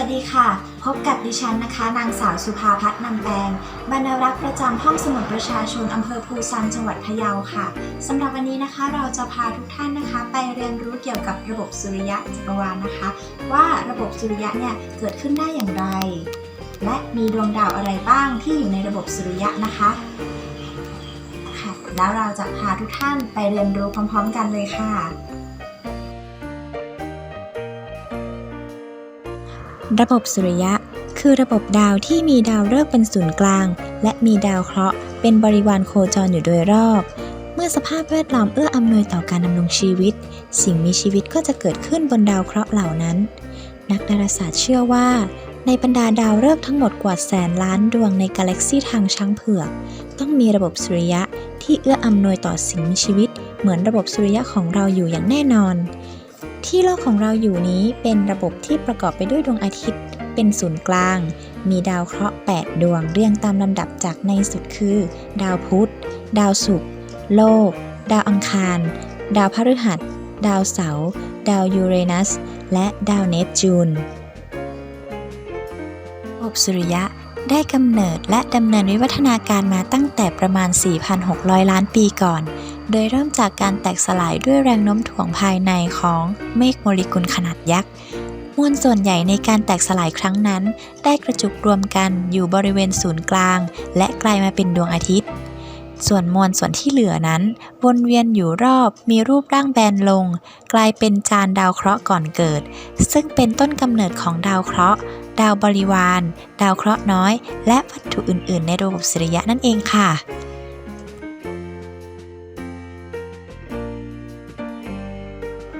สวัสดีค่ะ พบกับดิฉันนะคะ นางสาวสุภาพัฒน์นำแปงบรรณารักษ์ประจำห้องสมุดประชาชนอำเภอภูซันจังหวัดพะเยาค่ะสำหรับวันนี้นะคะเราจะพาทุกท่านนะคะ ไปเรียนรู้เกี่ยวกับระบบสุริยะจักรวาลนะคะ ว่าระบบสุริยะเนี่ยเกิดขึ้นได้อย่างไร และมีดวงดาวอะไรบ้างที่อยู่ในระบบสุริยะนะคะค่ะแล้วเราจะพาทุกท่านไปเรียนรู้พร้อม ๆ กันเลยค่ะ ระบบสุริยะ คือระบบดาวที่มีดาวฤกษ์เป็นศูนย์กลาง และมีดาวเคราะห์เป็นบริวารโคจรอยู่โดยรอบ เมื่อสภาพแวดล้อมเอื้ออำนวยต่อการดำรงชีวิต สิ่งมีชีวิตก็จะเกิดขึ้นบนดาวเคราะห์เหล่านั้น นักดาราศาสตร์เชื่อว่า ในบรรดาดาวฤกษ์ทั้งหมดกว่าแสนล้านดวงในกาแล็กซีทางช้างเผือก ต้องมีระบบสุริยะที่เอื้ออำนวยต่อสิ่งมีชีวิต เหมือนระบบสุริยะของเราอยู่อย่างแน่นอน ที่โลกของเราอยู่นี้เป็นระบบที่ประกอบไปด้วยดวงอาทิตย์ เป็นศูนย์กลาง มีดาวเคราะห์ 8 ดวงเรียงตามลำดับจากในสุดคือ ดาวพุธ ดาวศุกร์โลก ดาวอังคาร ดาวพฤหัส ดาวเสาร์ดาวยูเรนัส และดาวเนปจูนระบบสุริยะได้กำเนิดและดำเนินวิวัฒนาการมาตั้งแต่ประมาณ 4,600 ล้านปีก่อน โดยเริ่มจากการแตกสลายด้วยแรงโน้มถ่วงภายในของเมฆโมเลกุลขนาดยักษ์มวลส่วนใหญ่ในการแตกสลายครั้งนั้น ได้กระจุกรวมกันอยู่บริเวณศูนย์กลาง และกลายมาเป็นดวงอาทิตย์ ส่วนมวลส่วนที่เหลือนั้น วนเวียนอยู่รอบมีรูปร่างแบนลง กลายเป็นจานดาวเคราะห์ก่อนเกิด ซึ่งเป็นต้นกำเนิดของดาวเคราะห์ ดาวบริวาร ดาวเคราะห์น้อย และวัตถุอื่น ๆ ในระบบสุริยะนั่นเองค่ะ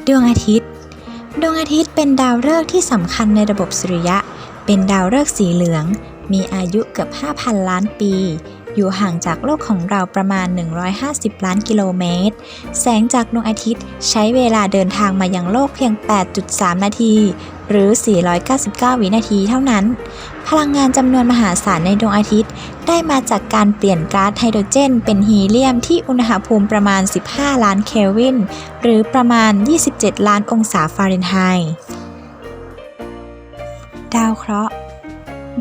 ดวงอาทิตย์ ดวงอาทิตย์เป็นดาวฤกษ์ที่สำคัญในระบบสุริยะ เป็นดาวฤกษ์สีเหลือง มีอายุเกือบ 5,000 ล้านปี อยู่ห่างจากโลกของเราประมาณ 150 ล้านกิโลเมตร แสงจากดวงอาทิตย์ใช้เวลาเดินทางมายังโลกเพียง 8.3 นาที หรือ 499 วินาทีเท่านั้น พลังงานจำนวนมหาศาลในดวงอาทิตย์ ได้มาจากการเปลี่ยนก๊าซไฮโดรเจน เป็นฮีเลียมที่อุณหภูมิประมาณ 15 ล้านเคลวิน หรือประมาณ 27 ล้านองศาฟาเรนไฮต์ ดาวเคราะห์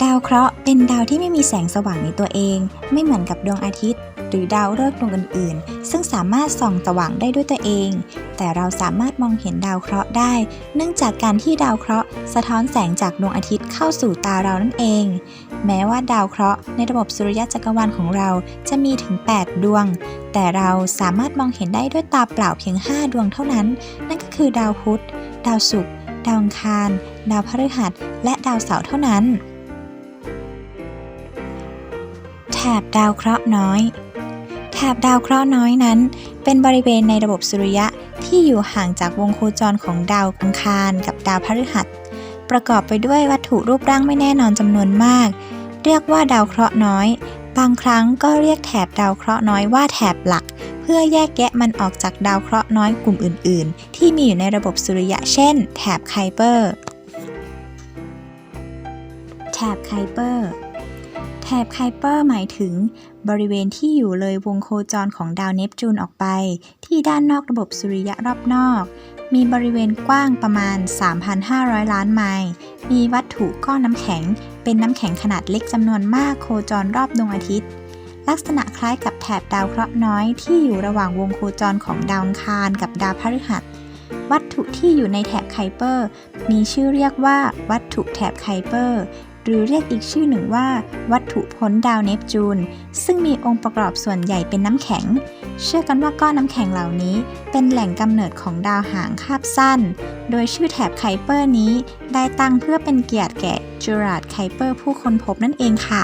ดาวเคราะห์เป็นดาวที่ไม่มีแสงสว่างในตัวเอง ไม่เหมือนกับดวงอาทิตย์ หรือดาวฤกษ์ดวงอื่นๆ ซึ่งสามารถส่องสว่างได้ด้วยตัวเอง แต่เราสามารถมองเห็นดาวเคราะห์ได้ เนื่องจากการที่ดาวเคราะห์สะท้อนแสงจากดวงอาทิตย์เข้าสู่ตาเรานั่นเอง แม้ว่าดาวเคราะห์ในระบบสุริยะจักรวาลของเราจะมีถึง 8 ดวง แต่เราสามารถมองเห็นได้ด้วยตาเปล่าเพียง 5 ดวงเท่านั้น นั่นก็คือดาวพุธ ดาวศุกร์ ดาวอังคาร ดาวพฤหัส และดาวเสาร์เท่านั้น บดาวเคราะห์น้อย แถบดาวเคราะห์น้อยนั้น เป็นบริเวณในระบบสุริยะที่อยู่ห่างจากวงโคจรของดาวอังคารกับดาวพฤหัส ประกอบไปด้วยวัตถุรูปร่างไม่แน่นอนจำนวนมาก เรียกว่าดาวเคราะห์น้อย บางครั้งก็เรียกแถบดาวเคราะห์น้อยว่าแถบหลัก เพื่อแยกแยะมันออกจากดาวเคราะห์น้อยกลุ่มอื่น ๆ ที่มีอยู่ในระบบสุริยะเช่น แถบไคเปอร์ แถบไคเปอร์ แถบไคเปอร์หมายถึง บริเวณที่อยู่เลยวงโคจรของดาวเนปจูนออกไป ที่ด้านนอกระบบสุริยะรอบนอก มีบริเวณกว้างประมาณ 3,500 ล้านไมล์ มีวัตถุก้อนน้ำแข็ง เป็นน้ำแข็งขนาดเล็กจำนวนมากโคจรรอบดวงอาทิตย์ ลักษณะคล้ายกับแถบดาวเคราะห์น้อยที่อยู่ระหว่างวงโคจรของดาวอังคารกับดาวพฤหัสวัตถุที่อยู่ในแถบไคเปอร์ มีชื่อเรียกว่าวัตถุแถบไคเปอร์ หรือเรียกอีกชื่อหนึ่งว่า วัตถุพ้นดาวเนปจูน ซึ่งมีองค์ประกอบส่วนใหญ่เป็นน้ำแข็ง เชื่อกันว่าก้อนน้ำแข็งเหล่านี้ เป็นแหล่งกำเนิดของดาวหางคาบสั้น โดยชื่อแถบไคเปอร์นี้ ได้ตั้งเพื่อเป็นเกียรติแก่จูราร์ดไคเปอร์ผู้ค้นพบนั่นเองค่ะ